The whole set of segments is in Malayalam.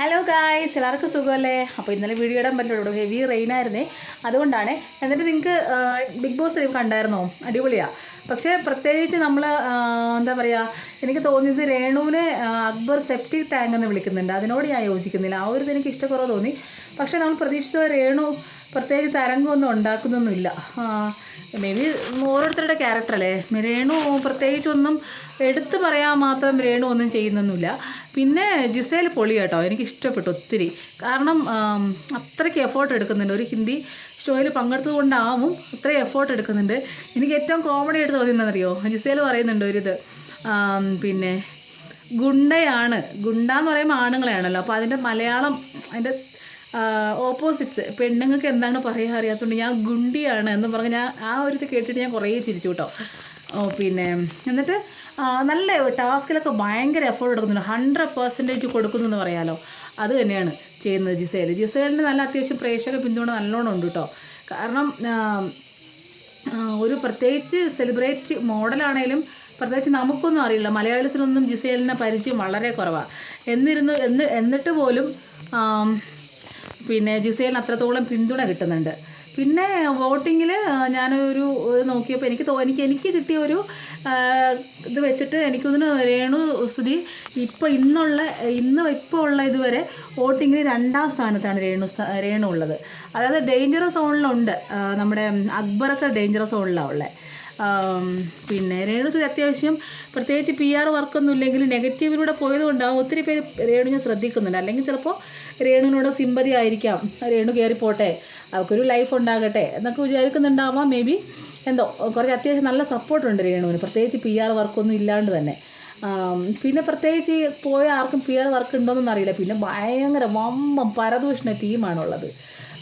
ഹലോ ഗായ്സ് എല്ലാവർക്കും സുഖമല്ലേ? അപ്പോൾ ഇന്നലെ വീഡിയോ ഇടാൻ പറ്റുള്ളൂ ഹെവി റെയിൻ ആയിരുന്നേ. അതുകൊണ്ടാണ്. എന്നിട്ട് നിങ്ങൾക്ക് ബിഗ് ബോസ് കണ്ടായിരുന്നോ? അടിപൊളിയാണ് പക്ഷേ പ്രത്യേകിച്ച് നമ്മൾ എന്താ പറയുക എനിക്ക് തോന്നിയത് രേണുവിനെ അക്ബർ സെപ്റ്റിക് ടാങ്ക് എന്ന് വിളിക്കുന്നുണ്ട്. അതിനോട് ഞാൻ യോജിക്കുന്നില്ല. ആ ഒരു എനിക്ക് ഇഷ്ടക്കുറവ് തോന്നി. പക്ഷേ നമ്മൾ പ്രതീക്ഷിച്ച രേണു പ്രത്യേകിച്ച് തരംഗമൊന്നും ഉണ്ടാക്കുന്നൊന്നുമില്ല. മേ ബി ഓരോരുത്തരുടെ ക്യാരക്ടർ അല്ലേ? രേണു പ്രത്യേകിച്ചൊന്നും എടുത്തു പറയാൻ മാത്രം രേണു ഒന്നും ചെയ്യുന്നൊന്നുമില്ല. പിന്നെ ജിസേൽ പൊളി കേട്ടോ. എനിക്ക് ഇഷ്ടപ്പെട്ടു ഒത്തിരി. കാരണം അത്രയ്ക്ക് എഫേർട്ട് എടുക്കുന്നുണ്ട്. ഒരു ഹിന്ദി ഷോയിൽ പങ്കെടുത്തത് കൊണ്ടാവും അത്രയും എഫേർട്ട് എടുക്കുന്നുണ്ട്. എനിക്ക് ഏറ്റവും കോമഡി ആയിട്ട് തോന്നിയെന്നറിയോ ജിസേൽ പറയുന്നുണ്ട് ഒരിത്. പിന്നെ ഗുണ്ടയാണ്. ഗുണ്ട എന്ന് പറയുമ്പോൾ ആണുങ്ങളെയാണല്ലോ. അപ്പോൾ അതിന്റെ മലയാളം അതിന്റെ ഓപ്പോസിറ്റ്സ് പെണ്ണുങ്ങൾക്ക് എന്താണ് പറയുക അറിയാത്തതുകൊണ്ട് ഞാൻ ഗുണ്ടിയാണ് എന്ന് പറഞ്ഞ് ഞാൻ ആ ഒരു ഇത് കേട്ടിട്ട് ഞാൻ കുറേ ചിരിച്ചു കേട്ടോ. ഓ പിന്നെ എന്നിട്ട് നല്ല ടാസ്കിലൊക്കെ ഭയങ്കര എഫേർട്ട് എടുക്കുന്നുണ്ട്. ഹൺഡ്രഡ് പെർസെന്റേജ് കൊടുക്കുന്നു എന്ന് പറയാലോ. അത് തന്നെയാണ് ചെയ്യുന്നത് ജിസേൽ ജിസേലിന് നല്ല അത്യാവശ്യം പ്രേക്ഷക പിന്തുണ നല്ലോണം ഉണ്ട് കേട്ടോ കാരണം ഒരു പ്രത്യേകിച്ച് സെലിബ്രേറ്റ് മോഡലാണേലും പ്രത്യേകിച്ച് നമുക്കൊന്നും അറിയില്ല. മലയാളിസിനൊന്നും ജിസേലിനെ പരിചയം വളരെ കുറവാണ് എന്നിരുന്നു എന്ന് എന്നിട്ട് പോലും പിന്നെ ജിസേലിന് അത്രത്തോളം പിന്തുണ കിട്ടുന്നുണ്ട്. പിന്നെ വോട്ടിങ്ങിൽ ഞാനൊരു നോക്കിയപ്പോൾ എനിക്ക് എനിക്ക് എനിക്ക് കിട്ടിയ ഒരു ഇത് വെച്ചിട്ട് എനിക്കൊന്നിന് രേണു സ്തുതി ഇപ്പോൾ ഇന്നുള്ള ഇന്ന് ഇപ്പോൾ ഉള്ള ഇതുവരെ വോട്ടിങ്ങിൽ രണ്ടാം സ്ഥാനത്താണ് രേണു രേണു ഉള്ളത്. അതായത് ഡേഞ്ചറസ് സോണിലുണ്ട് നമ്മുടെ അക്ബറൊക്കെ ഡേഞ്ചറസ് സോണിലാണ് ഉള്ളത് പിന്നെ രേണുക്ക് അത്യാവശ്യം പ്രത്യേകിച്ച് പി ആർ വർക്കൊന്നും ഇല്ലെങ്കിൽ നെഗറ്റീവിലൂടെ പോയത് കൊണ്ടാവും ഒത്തിരി പേര് രേണുവിനെ ശ്രദ്ധിക്കുന്നുണ്ട്. അല്ലെങ്കിൽ ചിലപ്പോൾ രേണുവിനോട് സിമ്പതി ആയിരിക്കാം. രേണു കയറിപ്പോട്ടെ അവർക്കൊരു ലൈഫ് ഉണ്ടാകട്ടെ എന്നൊക്കെ വിചാരിക്കുന്നുണ്ടാവാം. മേ ബി എന്തോ കുറച്ച് അത്യാവശ്യം നല്ല സപ്പോർട്ടുണ്ട് രേണുവിന്. പ്രത്യേകിച്ച് പി ആർ വർക്കൊന്നും ഇല്ലാണ്ട് തന്നെ. പിന്നെ പ്രത്യേകിച്ച് ഈ പോയ ആർക്കും പിയർ വർക്ക് ഉണ്ടോയെന്നൊന്നും അറിയില്ല. പിന്നെ ഭയങ്കര വമ്പം പരദൂഷണ ടീമാണുള്ളത്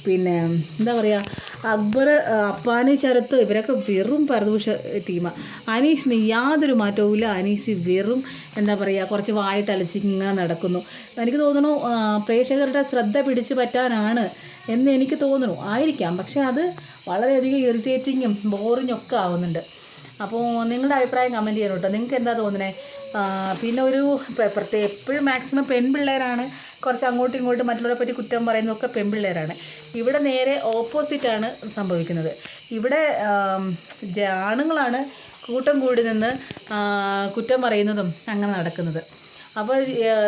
പിന്നെ എന്താ പറയുക അക്ബർ അപ്പാനി ശരത്ത് ഇവരൊക്കെ വെറും പരദൂഷ ടീമാണ് അനീഷിന് യാതൊരു മാറ്റവും ഇല്ല. അനീഷ് വെറും എന്താ പറയുക കുറച്ച് വായിട്ടലച്ച് ഇങ്ങനെ നടക്കുന്നു. എനിക്ക് തോന്നുന്നു പ്രേക്ഷകരുടെ ശ്രദ്ധ പിടിച്ചു പറ്റാനാണ് എന്ന് എനിക്ക് തോന്നുന്നു. ആയിരിക്കാം. പക്ഷേ അത് വളരെയധികം ഇറിറ്റേറ്റിങ്ങും ബോറിങ്ങും ഒക്കെ ആവുന്നുണ്ട്. അപ്പോൾ നിങ്ങളുടെ അഭിപ്രായം കമന്റ് ചെയ്യണം കേട്ടോ നിങ്ങൾക്ക് എന്താ തോന്നുന്നത് പിന്നെ ഒരു പ്രത്യേക എപ്പോഴും മാക്സിമം പെൺപിള്ളേരാണ്. കുറച്ച് അങ്ങോട്ടും ഇങ്ങോട്ടും മറ്റുള്ളവരെ പറ്റി കുറ്റം പറയുന്നതൊക്കെ പെൺപിള്ളേരാണ്. ഇവിടെ നേരെ ഓപ്പോസിറ്റാണ് സംഭവിക്കുന്നത്. ഇവിടെ ആണുങ്ങളാണ് കൂട്ടം കൂടി നിന്ന് കുറ്റം പറയുന്നതും അങ്ങനെ നടക്കുന്നത്. അപ്പോൾ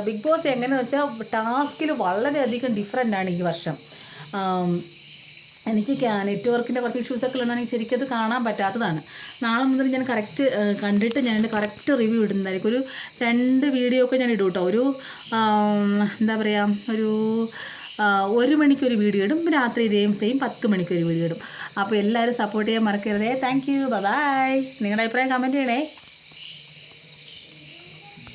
ബിഗ് ബോസ് എങ്ങനെയെന്ന് വെച്ചാൽ ടാസ്കിൽ വളരെയധികം ഡിഫറെന്റ് ആണ് ഈ വർഷം. എനിക്ക് നെറ്റ്വർക്കിന്റെ കുറച്ച് ഇഷ്യൂസൊക്കെ എനിക്ക് ശരിക്കും അത് കാണാൻ പറ്റാത്തതാണ്. നാളെ മുതൽ ഞാൻ കറക്റ്റ് കണ്ടിട്ട് ഞാൻ എന്റെ കറക്റ്റ് റിവ്യൂ ഇടുന്നതായിരിക്കും. ഒരു രണ്ട് വീഡിയോ ഒക്കെ ഞാൻ ഇടും കേട്ടോ ഒരു എന്താ പറയുക ഒരു ഒരു മണിക്കൊരു വീഡിയോ ഇടും. രാത്രി ഇതേം സെയിം പത്ത് മണിക്കൊരു വീഡിയോ ഇടും. അപ്പോൾ എല്ലാവരും സപ്പോർട്ട് ചെയ്യാൻ മറക്കരുതേ. താങ്ക് യു ബൈ നിങ്ങളുടെ അഭിപ്രായം കമന്റ് ചെയ്യണേ.